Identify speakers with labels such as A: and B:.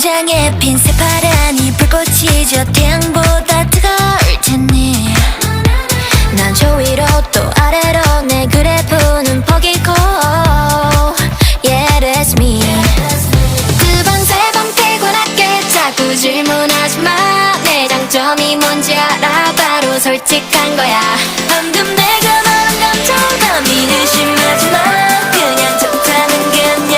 A: 심장에 핀 새파란 이 불꽃이 저 태양보다 뜨거울 테니 난 저 위로 또 아래로 내 그래프는 퍼기고 Yeah that's me. 그 두번세번 피곤하게 자꾸 질문하지 마내 장점이 뭔지 알아? 바로 솔직한 거야.